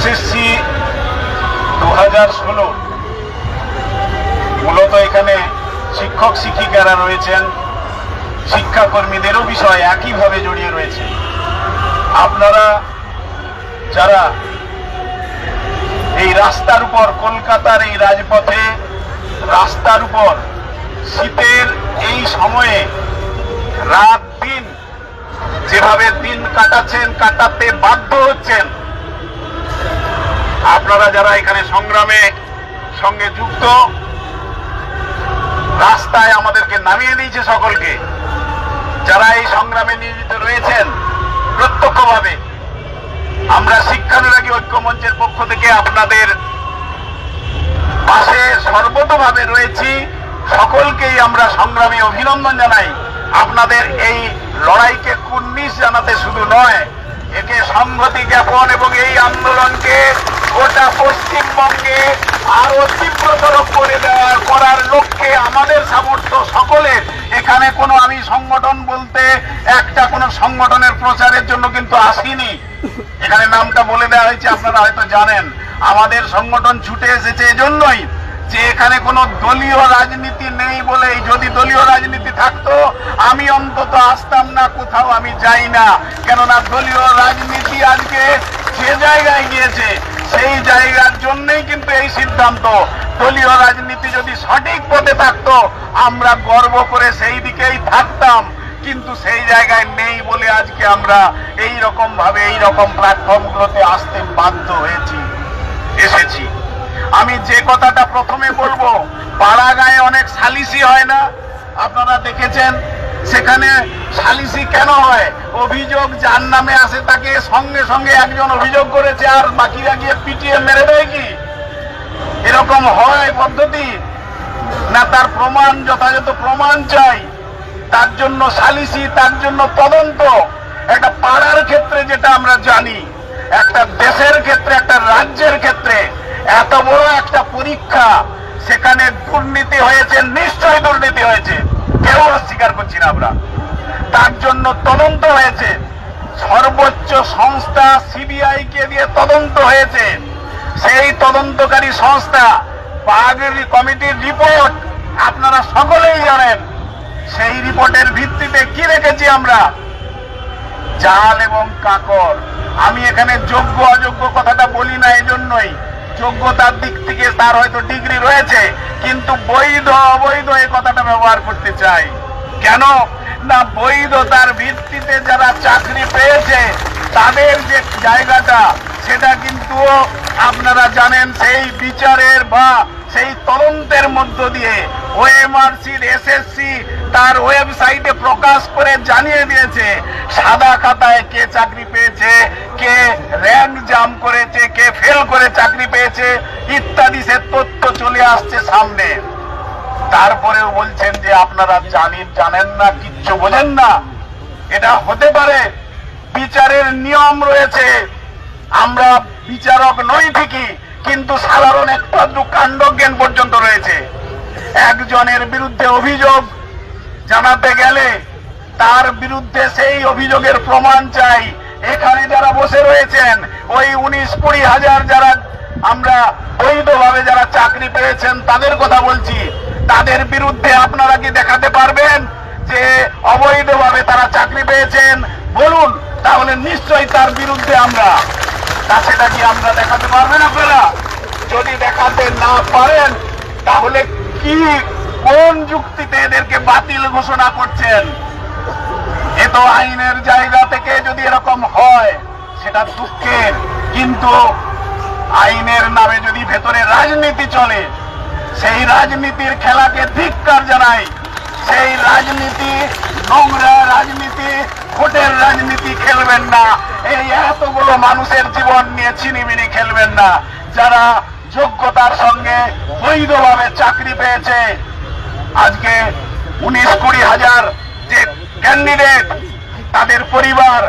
SSC দু হাজার ষোলো। মূলত এখানে শিক্ষক শিক্ষিকারা রয়েছেন, শিক্ষাকর্মীদেরও বিষয় একইভাবে জড়িয়ে রয়েছে। আপনারা যারা এই রাস্তার উপর, কলকাতার এই রাজপথে রাস্তার উপর শীতের এই সময়ে রাত দিন যেভাবে দিন কাটাচ্ছেন, কাটাতে বাধ্য হচ্ছেন আপনারা যারা এখানে সংগ্রামে সঙ্গে যুক্ত, রাস্তায় আমাদেরকে নামিয়ে দিয়েছে সকলকে। যারা এই সংগ্রামে নিয়োজিত রয়েছেন, প্রত্যক্ষভাবে আমরা শিক্ষানুরাগী ঐক্য মঞ্চের পক্ষ থেকে আপনাদের পাশে সর্বতভাবে রয়েছি। সকলকেই আমরা সংগ্রামী অভিনন্দন জানাই। আপনাদের এই লড়াইকে কুর্নিশ জানাতে শুধু নয়, একে সংহতি জ্ঞাপন এবং এই আন্দোলনকে গোটা পশ্চিমবঙ্গে আরও তীব্রতর করে দেওয়া করার লক্ষ্যে আমাদের সামর্থ্য সকলের। এখানে কোনো আমি সংগঠন বলতে একটা কোনো সংগঠনের প্রচারের জন্য কিন্তু আসিনি। এখানে নামটা বলে দেওয়া হয়েছে, আপনারা হয়তো জানেন। আমাদের সংগঠন ছুটে এসেছে এজন্যই যে এখানে কোনো দলীয় রাজনীতি নেই বলেই যদি দলীয় রাজনীতি থাকতো, আমি অন্তত আসতাম না, কোথাও আমি যাই না। কেননা দলীয় রাজনীতি আজকে যে জায়গায় গিয়েছে সেই জায়গার জন্যই কিন্তু এই সিদ্ধান্ত। দলীয় রাজনীতি যদি সঠিক পথে থাকতো, আমরা গর্ব করে সেই দিকেই থাকতাম। কিন্তু সেই জায়গায় নেই বলে আজকে আমরা এই রকম ভাবে, এই রকম প্ল্যাটফর্মগুলোতে আসতে বাধ্য হয়েছি, এসেছি। আমি যে কথাটা প্রথমে বলব পাড়া গায়ে অনেক সালিসি হয় না। আপনারা দেখেছেন সেখানে সালিসি কেন হয়? অভিযোগ যার নামে আসে তাকে সঙ্গে সঙ্গে একজন অভিযোগ করেছে আর বাকিরা গিয়ে পিটিয়ে মেরে দেয় কি? এরকম হয় পদ্ধতি? না তার প্রমাণ, যথাযথ প্রমাণ চাই? তার জন্য সালিসি, তার জন্য তদন্ত। একটা পাড়ার ক্ষেত্রে যেটা আমরা জানি, একটা দেশের ক্ষেত্রে, একটা রাজ্যের ক্ষেত্রে এত বড় একটা পরীক্ষা, সেখানে দুর্নীতি হয়েছে, নিশ্চয় দুর্নীতি হয়েছে। কেউ অস্বীকার করছি না আমরা। তার জন্য তদন্ত হয়েছে। সর্বোচ্চ সংস্থা সিবিআই কে দিয়ে তদন্ত হয়েছে। সেই তদন্তকারী সংস্থা বাগেরি কমিটির রিপোর্ট আপনারা সকলেই জানেন। সেই রিপোর্টের ভিত্তিতে কি রেখেছি আমরা? জাল এবং কাকর আমি এখানে যোগ্য অযোগ্য কথাটা বলি না, এজন্যই। যোগ্যতার দিক থেকে তার হয়তো ডিগ্রি রয়েছে, কিন্তু বৈধ, অবৈধ এই কথাটা ব্যবহার করতে চাই। কেন? না, বৈধতার ভিত্তিতে যারা চাকরি পেয়েছে, তাদের যে জায়গাটা, সেটা কিন্তু আপনারা জানেন সেই বিচারের বা সেই তদন্তের মধ্য দিয়ে ওএমআরসির এসএসসি তার ওয়েবসাইটে প্রকাশ করে জানিয়ে দিয়েছে, সাদা খাতায় কে চাকরি পেয়েছে, কে র্যাঙ্ক জাম করেছে, কে ফেল করে চাকরি পেয়েছে, ইত্যাদি সে তথ্য চলে আসছে সামনে। তারপরেও বলছেন যে আপনারা জানি জানেন না, কিচ্ছু বোঝেন না। এটা হতে পারে বিচারের নিয়ম রয়েছে। আমরা বিচারক নই ঠিকই, কিন্তু সাধারণ একটা একটু কাণ্ডজ্ঞান পর্যন্ত রয়েছে। একজনের বিরুদ্ধে অভিযোগ জানাতে গেলে তার বিরুদ্ধে সেই অভিযোগের প্রমাণ চাই। এখানে যারা বসে রয়েছেন, ওই উনিশ কুড়ি হাজার যারা আমরা বৈধভাবে যারা চাকরি পেয়েছেন, তাদের কথা বলছি। তাদের বিরুদ্ধে আপনারা কি দেখাতে পারবেন যে অবৈধভাবে তারা চাকরি পেয়েছেন? বলুন, তাহলে নিশ্চয়ই তার বিরুদ্ধে আমরা। তা সেটা কি আমরা দেখাতে পারবেন আপনারা? যদি দেখাতে না পারেন, তাহলে কি কোন যুক্তিতে এদেরকে বাতিল ঘোষণা করছেন? এ তো আইনের জায়গা থেকে যদি এরকম হয়, সেটা দুঃখের। কিন্তু আইনের নামে যদি ভেতরে রাজনীতি চলে, সেই রাজনীতির খেলাকে ধিক্কার জানাই। সেই রাজনীতি, নোংরা রাজনীতি ভোটের রাজনীতি খেলবেন না। এই এতগুলো মানুষের জীবন নিয়ে ছিনিমিনি খেলবেন না। যারা যোগ্যতার সঙ্গে বৈধভাবে চাকরি পেয়েছে আজকে উনিশ কুড়ি হাজার যে ক্যান্ডিডেট তাদের পরিবার,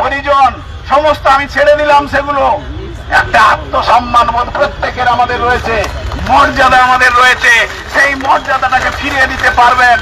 পরিজন, সমস্ত আমি ছেড়ে দিলাম সেগুলো। একটা আত্মসম্মান বোধ প্রত্যেকের আমাদের রয়েছে, মর্যাদা আমাদের রয়েছে। সেই মর্যাদাটাকে ফিরিয়ে দিতে পারবেন।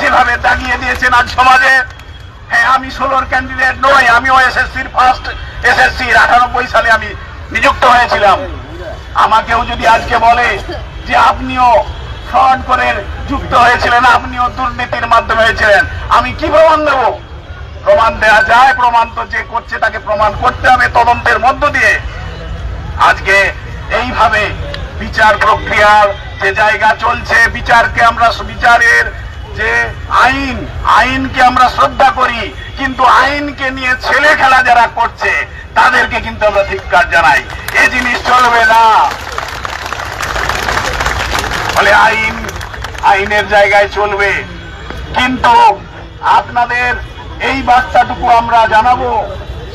যেভাবে দাগিয়ে দিয়েছেন আজ সমাজে। হ্যাঁ আমি ষোলোর ক্যান্ডিডেট নই, আমিও এসএসসির ফার্স্ট এসএসসির আঠানব্বই সালে আমি নিযুক্ত হয়েছিলাম। আমাকেও যদি আজকে বলে যে আপনিও ফ্রড করে যুক্ত হয়েছিলেন, আপনিও দুর্নীতির মাধ্যমে হয়েছিলেন। আমি কি প্রমাণ দেব? প্রমাণ দেওয়া যায়, প্রমাণ তো যে করছে তাকে প্রমাণ করতে হবে তদন্তের মধ্য দিয়ে। আজকে এইভাবে বিচার প্রক্রিয়ার যে জায়গা চলছে, বিচারকে আমরা বিচারের যে আইন, আইনকে আমরা শ্রদ্ধা করি, কিন্তু আইনকে নিয়ে ছেলে খেলা যারা করছে, তাদেরকে কিন্তু আমরা ধিক্কার জানাই। এ জিনিস চলবে না। ফলে আইন, আইনের জায়গায় চলবে। কিন্তু আপনাদের এই বার্তাটুকু আমরা জানাব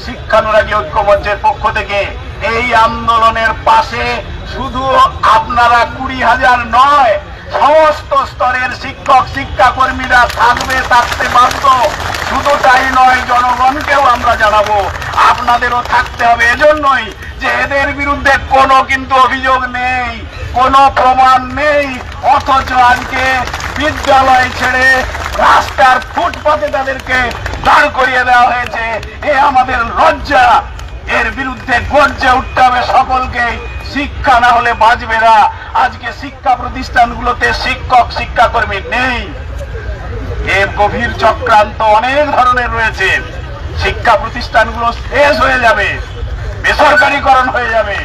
শিক্ষানুরাগী ঐক্যমঞ্চের পক্ষ থেকে। এই আন্দোলনের পাশে শুধু আপনারা কুড়ি হাজার নয়, সমস্ত স্তরের শিক্ষক শিক্ষা কর্মীরা থাকবে, থাকতে বাধ্য। শুধু তাই নয়, জনগণকেও আমরা জানাব। আপনাদেরও থাকতে হবে। এজন্যই যে এদের বিরুদ্ধে কোনো কিন্তু অভিযোগ নেই। কোনো প্রমাণ নেই। অথচ আজকে বিদ্যালয় ছেড়ে রাস্তার ফুটপাতে তাদেরকে দাঁড় করিয়ে দেওয়া হয়েছে। এ আমাদের লজ্জা। এর বিরুদ্ধে গর্জে উঠতে হবে সকলকে। শিক্ষা না হলে বাঁচবে না। আজকে শিক্ষা প্রতিষ্ঠানগুলোতে শিক্ষক, শিক্ষাকর্মী নেই। এর গভীর চক্রান্ত অনেক ধরনের রয়েছে। শিক্ষা প্রতিষ্ঠানগুলো শেষ হয়ে যাবে। বেসরকারীকরণ হয়ে যাবে।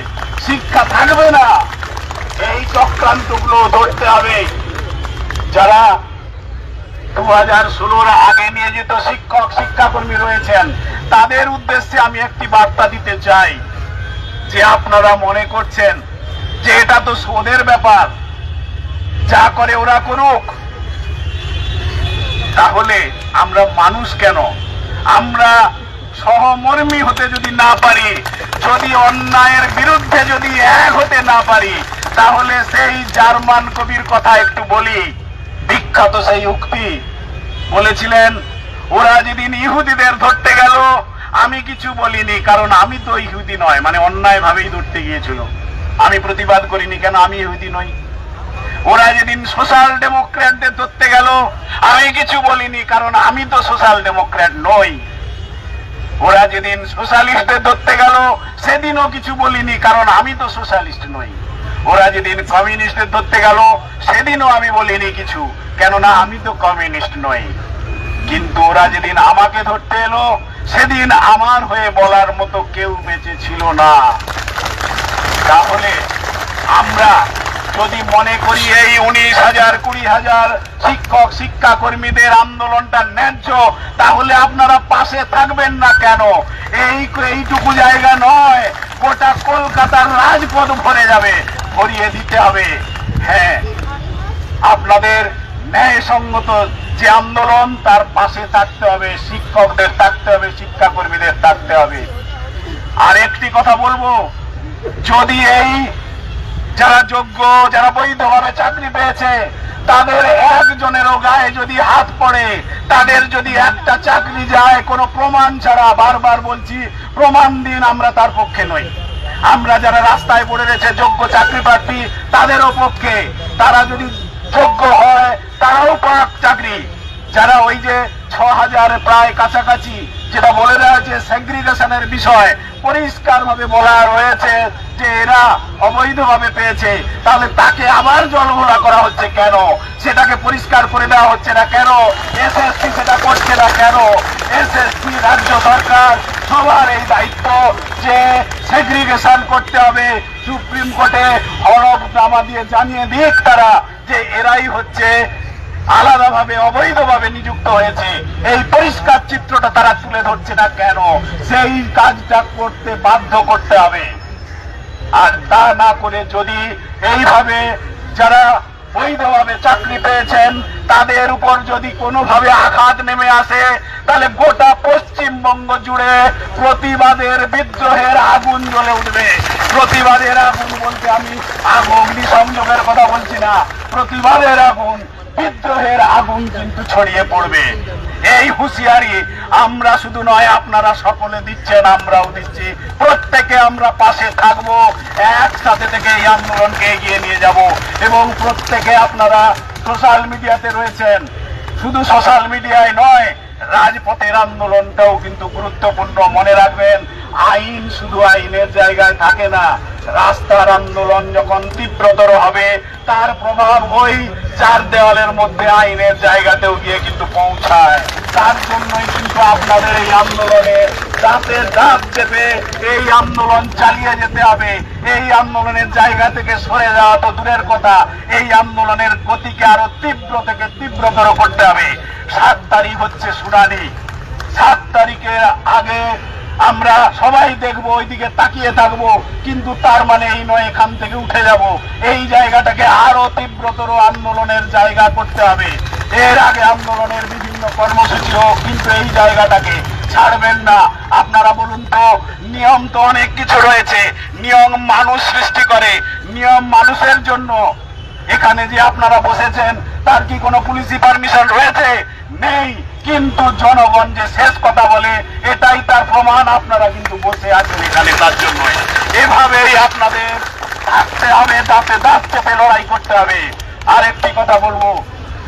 শিক্ষা থাকবে না। এই চক্রান্তগুলো ধরতে হবে। যারা দু হাজার ষোলোর আগে নিয়োজিত শিক্ষক, শিক্ষাকর্মী রয়েছেন, তাদের উদ্দেশ্যে আমি একটি বার্তা দিতে চাই, যে আপনারা মনে করছেন যে এটা তো সোদের ব্যাপার, যা করে ওরা করুক। তাহলে আমরা মানুষ কেন? আমরা সহমর্মী হতে যদি না পারি, যদি অন্যায়ের বিরুদ্ধে যদি এক হতে না পারি, তাহলে সেই জার্মান কবির কথা একটু বলি। বিখ্যাত সেই উক্তি। বলেছিলেন, ওরা যেদিন ইহুদিদের ধরতে গেল, আমি কিছু বলিনি, কারণ আমি তো ইহুদি নয়। মানে অন্যায় ভাবেই ধরতে গিয়েছিল। আমি প্রতিবাদ করিনি, কেন আমি ইহুদি নই? ওরা যেদিন সোশ্যাল ডেমোক্র্যাটদের ধরতে গেল, আমি কিছু বলিনি, কারণ আমি তো সোশ্যাল ডেমোক্র্যাট নই। ওরা যেদিন সোশ্যালিস্টদের ধরতে গেল, সেদিনও কিছু বলিনি, কারণ আমি তো সোশ্যালিস্ট নই। ওরা যেদিন কমিউনিস্টদের ধরতে গেল, সেদিনও আমি বলিনি কিছু, কেননা আমি তো কমিউনিস্ট নই। কিন্তু ওরা যেদিন আমাকে ধরতে এলো, সেদিন আমার হয়ে বলার মতো কেউ বেঁচে ছিল না। তাহলে আমরা যদি মনে করি এই উনিশ হাজার, কুড়ি হাজার শিক্ষক শিক্ষা কর্মীদের আন্দোলনটা ন্যায্য, তাহলে আপনারা পাশে থাকবেন না কেন? এই, এইটুকু জায়গা নয়, গোটা কলকাতার রাজপথ ভরে যাবে, ভরিয়ে দিতে হবে। হ্যাঁ আপনাদের ন্যায়সঙ্গত যে আন্দোলন, তার পাশে থাকতে হবে, শিক্ষকদের থাকতে হবে, শিক্ষাকর্মীদের থাকতে হবে। আর একটি কথা বলব, যদি এই যারা যোগ্য, যারা বৈধ বৈধভাবে চাকরি পেয়েছে, তাদের একজনেরও গায়ে যদি হাত পড়ে, তাদের যদি একটা চাকরি যায়, কোনো প্রমাণ ছাড়া বারবার বলছি, প্রমাণ দিন আমরা তার পক্ষে নই। আমরা যারা রাস্তায় পড়ে রয়েছে, যোগ্য চাকরি প্রার্থী, তাদেরও পক্ষে। তারা যদি যোগ্য হয়, তারাও পাক চাকরি। যারা ওই যে ছ হাজার প্রায় কাছাকাছি যেটা বলে দেওয়া হয়েছে সেগ্রিগেশনের বিষয় পরিষ্কার ভাবে বলা রয়েছে যে এরা অবৈধভাবে পেয়েছে। তাহলে তাকে আবার জলঘোলা করা হচ্ছে কেন? সেটাকে পরিষ্কার করে দেওয়া হচ্ছে না কেন? এস এসএসসি সেটা করছে না কেন? এস এসএসসি রাজ্য সরকার সবার এই দায়িত্ব যে সেগ্রিগেশন করতে হবে। সুপ্রিম কোর্টে হরফনামা দিয়ে জানিয়ে দিক তারা যে এরাই হচ্ছে আলাদাভাবে, অবৈধভাবে নিযুক্ত হয়েছে। এই পরিষ্কার চিত্রটা তারা তুলে ধরছে না কেন? সেই কাজটা করতে বাধ্য করতে হবে। আর তা না করে যদি এইভাবে যারা বৈধভাবে চাকরি পেয়েছেন, তাদের উপর যদি কোনোভাবে আঘাত নেমে আসে, তাহলে গোটা পশ্চিমবঙ্গ জুড়ে প্রতিবাদের বিদ্রোহের আগুন জ্বলে উঠবে। প্রতিবাদের আগুন বলতে আমি আগুন সংযোগের কথা বলছি না। প্রতিবাদের আগুন বিদ্রোহের আগুন কিন্তু ছড়িয়ে পড়বে। এই হুঁশিয়ারি আমরা শুধু নয়, আপনারা সকলে দিচ্ছেন, আমরাও দিচ্ছি। প্রত্যেকে আমরা পাশে থাকব, একসাথে থেকে এই আন্দোলনকে এগিয়ে নিয়ে যাব। এবং প্রত্যেকে আপনারা সোশ্যাল মিডিয়াতে রয়েছেন। শুধু সোশ্যাল মিডিয়ায় নয় রাজপথের আন্দোলনটাও কিন্তু গুরুত্বপূর্ণ। মনে রাখবেন, আইন শুধু আইনের জায়গায় থাকে না, রাস্তার আন্দোলন যখন তীব্রতর হবে, তার প্রভাব ওই চার দেওয়ালের মধ্যে আইনের জায়গাতেও গিয়ে কিন্তু পৌঁছায়। তার জন্যই কিন্তু আপনাদের এই আন্দোলনে দাঁতে দাঁত চেপে এই আন্দোলন চালিয়ে যেতে হবে। এই আন্দোলনের জায়গা থেকে সরে যাওয়া তো দূরের কথা। এই আন্দোলনের গতিকে আরও তীব্র থেকে তীব্রতর করতে হবে। সাত তারিখ হচ্ছে শুনানি। সাত তারিখের আগে আমরা সবাই দেখব, ওইদিকে তাকিয়ে থাকব, কিন্তু তার মানে এই নয়, এখান থেকে উঠে যাব। এই জায়গাটাকে আরও তীব্রতর আন্দোলনের জায়গা করতে হবে। এর আগে আন্দোলনের বিভিন্ন কর্মসূচিও কিন্তু এই জায়গাটাকে ছাড়বেন না। আপনারা বলুন তো, নিয়ম তো অনেক কিছু রয়েছে। নিয়ম মানুষ সৃষ্টি করে। নিয়ম মানুষের জন্য। এখানে যে আপনারা বসেছেন, তার কি কোনো পুলিশি পারমিশন রয়েছে? নেই, কিন্তু জনগণ যে শেষ কথা বলে এটাই তার প্রমাণ। আপনারা কিন্তু বসে আছেন এখানে তার জন্য এভাবেই আপনাদের থাকতে হবে, দাঁতে দাঁত চেপে লড়াই করতে হবে। আর একটি কথা বলব,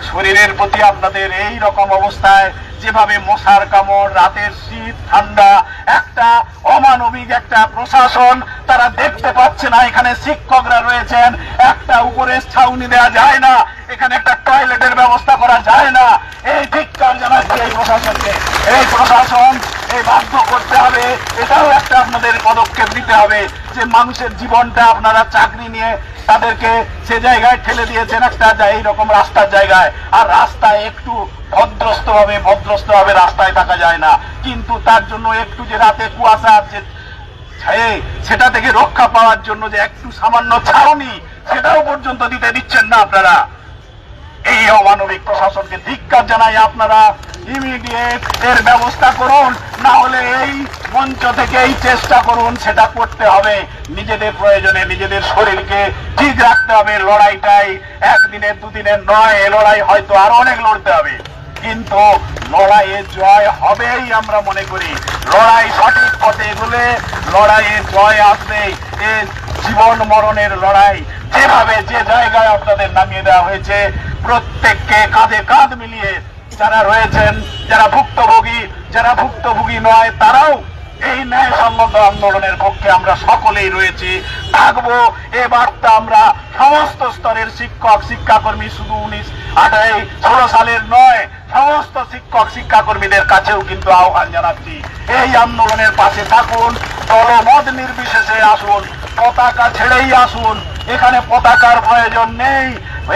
শরীরের প্রতি আপনাদের এই রকম অবস্থায় যেভাবে মশার কামড়, রাতের শীত, ঠান্ডা, একটা অমানবিক একটা প্রশাসন তারা দেখতে পাচ্ছে না, এখানে শিক্ষকরা রয়েছেন। একটা উপরে ছাউনি দেওয়া যায় না, এখানে একটা টয়লেটের ব্যবস্থা করা যায় না। এই ধিক্কার জানাচ্ছি এই প্রশাসনকে। এই প্রশাসন, এই বাধ্য করতে হবে। এটাও একটা আপনাদের পদক্ষেপ নিতে হবে যে মানুষের জীবনটা আপনারা চাকরি নিয়ে তাদেরকে সে জায়গায় ঠেলে দিয়েছেন, একটা যা এইরকম রাস্তার জায়গায়। আর রাস্তায় একটু ভদ্রস্ত ভাবে ভদ্রস্ত ভাবে রাস্তায় থাকা যায় না। কিন্তু তার জন্য একটু যে রাতে কুয়াশা ছায়ে সেটা থেকে রক্ষা পাওয়ার জন্য যে একটু সামান্য ছাউনি, সেটাও পর্যন্ত দিতে দিচ্ছেন না আপনারা। এই অমানবিক প্রশাসনকে ধিক্কার জানাই আপনারা। ইমিডিয়েট এর ব্যবস্থা করুন, না হলে এই মঞ্চ থেকে এই চেষ্টা করুন, সেটা করতে হবে। নিজেদের প্রয়োজনে নিজেদের শরীরকে ঠিক রাখতে হবে। লড়াইটাই একদিনের, দুদিনের নয় লড়াই হয়তো আরও অনেক লড়তে হবে। কিন্তু লড়াইয়ে জয় হবেই আমরা মনে করি। লড়াই সঠিক পথে এগুলে লড়াইয়ে জয় আসবেই। এ জীবন মরণের লড়াই যেভাবে যে জায়গায় আপনাদের নামিয়ে দেওয়া হয়েছে, প্রত্যেককে কাঁধে কাঁধ মিলিয়ে যারা রয়েছেন, যারা ভুক্তভোগী যারা ভুক্তভোগী নয়, তারাও এই ন্যায়সম্মত আন্দোলনের পক্ষে আমরা সকলেই রয়েছি। থাকব, এ বার্তা আমরা সমস্ত স্তরের শিক্ষক, শিক্ষাকর্মী, শুধু উনিশ আঠাই ষোলো সালের নয়, সমস্ত শিক্ষক, শিক্ষাকর্মীদের কাছেও কিন্তু আহ্বান জানাচ্ছি। এই আন্দোলনের পাশে থাকুন, দলমত নির্বিশেষে আসুন, পতাকা ছেড়েই আসুন। এখানে পতাকার প্রয়োজন নেই,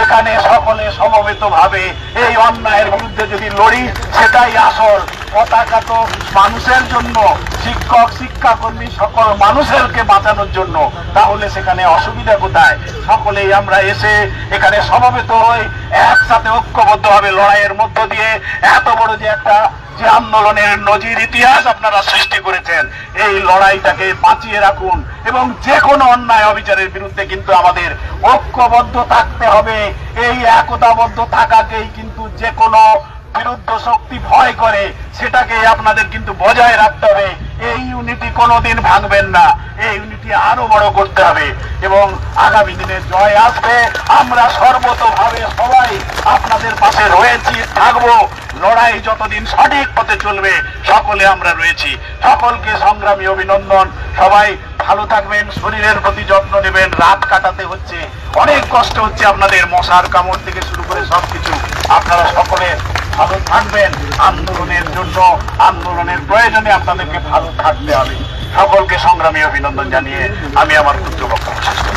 এখানে সকলে সমবেত ভাবে এই অন্যায়ের বিরুদ্ধে যদি লড়ি, সেটাই আসল। পতাকা তো মানুষের জন্য, শিক্ষক, শিক্ষাকর্মী, সকল মানুষেরকে বাঁচানোর জন্য। তাহলে সেখানে অসুবিধা কোথায়? সকলেই আমরা এসে এখানে সমবেত হই, একসাথে ঐক্যবদ্ধভাবে লড়াইয়ের মধ্য দিয়ে। এত বড় যে একটা যে আন্দোলনের নজির ইতিহাস আপনারা সৃষ্টি করেছেন, এই লড়াইটাকে বাঁচিয়ে রাখুন। এবং যে কোনো অন্যায় অবিচারের বিরুদ্ধে কিন্তু আমাদের ঐক্যবদ্ধ থাকতে হবে। এই একতাবদ্ধ থাকাকেই কিন্তু যে কোনো বিরুদ্ধ শক্তি ভয় করে, সেটাকে আপনাদের কিন্তু বজায় রাখতে হবে। এই ইউনিটি কোনোদিন ভাঙবেন না। এই ইউনিটি আরও বড় করতে হবে এবং আগামী দিনে জয় আসবে। আমরা সর্বতভাবে সবাই আপনাদের পাশে রয়েছি, থাকব। লড়াই যতদিন সঠিক পথে চলবে, সকলে আমরা রয়েছি। সকলকে সংগ্রামী অভিনন্দন। সবাই ভালো থাকবেন, শরীরের প্রতি যত্ন নেবেন। রাত কাটাতে হচ্ছে, অনেক কষ্ট হচ্ছে আপনাদের মশার কামড় থেকে শুরু করে সবকিছু। আপনারা সকলে ভালো থাকবেন আন্দোলনের জন্য, আন্দোলনের প্রয়োজনে আপনাদেরকে ভালো থাকতে হবে সকলকে সংগ্রামী অভিনন্দন জানিয়ে আমি আমার পুত্র বক্তব্য শেষ করছি।